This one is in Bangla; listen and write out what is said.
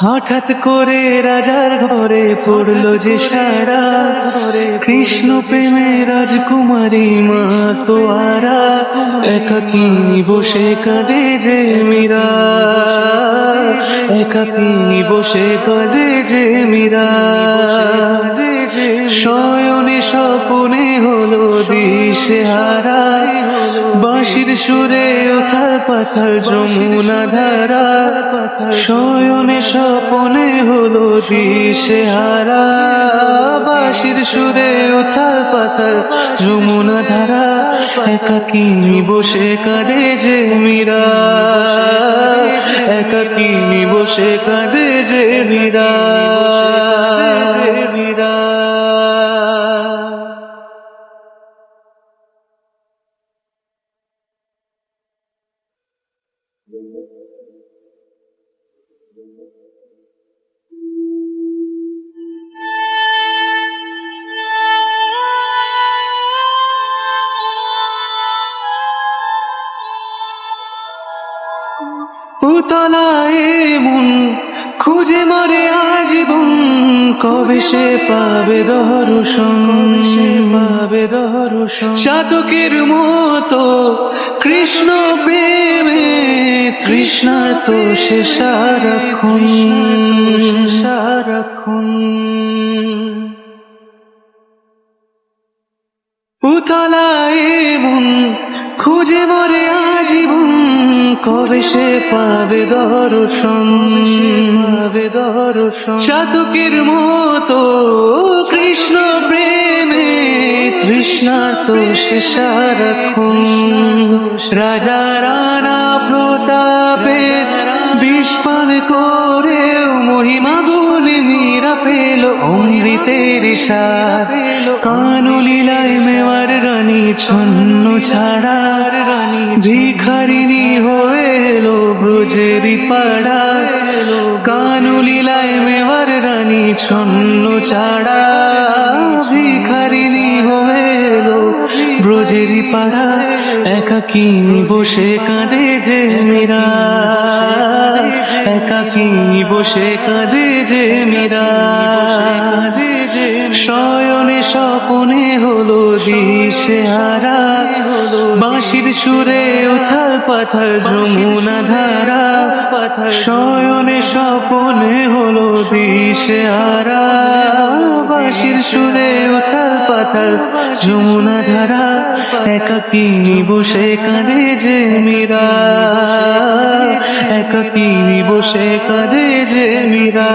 হঠাৎ করে রাজার ঘরে পড়ল যে সারা। ঘরে কৃষ্ণ প্রেমে রাজকুমারী মা তো আরা। একাকি বসে কাঁদে যে মীরা। একাকি বসে কাঁদে যে মীরা। শয়নে স্বপনে হলো দিশে বাঁশির সুরে ওথার পাথার যমুনা ধারা। শয়নে স্বপনে হলো দিশে হারা। বাঁশির সুরে ওথার পাথার যমুনা ধারা। একাকি বসে কাঁদে যে মীরা? একাকি বসে কাঁদে যে মীরা? উতলায় মন, খুঁজে মরে আজীবন। কবে সে পাবে দর্শন সে পাবে দর্শন চাতকের মতো কৃষ্ণ প্রেমে তৃষ্ণা তো সে সারাক্ষণ উতলায় মন কবে সে পাবে দর্শন? পাবে দর্শন? চাতকের মতো কৃষ্ণ প্রেমে তৃষ্ণা তো সে সারাক্ষণ রাজা রানা প্রতাপে বিষপান করে অমৃতের সার কানুলীলায় মেওয়ার রানী, ছন্ন ছাড়ার রানী ভিখারিনী হয়ে এলো ব্রজেরি পাড়া কানুলীলায় মেওয়ার রানী, ছন্ন ছাড়া ভিখারিনী হয়ে এলো ব্রজেরি পাড়া। একাকি বসে কাঁদে যে মীরা। একাকি বসে কাঁদে যে মীরা। শয়নে স্বপনে হলো দিশে হারা। বাঁশির সুরে উথাল পাথার যমুনা ধারা। শয়নে স্বপনে হলো দিশে হারা। বাঁশির সুরে উথাল পাথার যমুনা ধারা। একাকি বসে কাঁদে যে মীরা? একাকি বসে কাঁদে যে মীরা?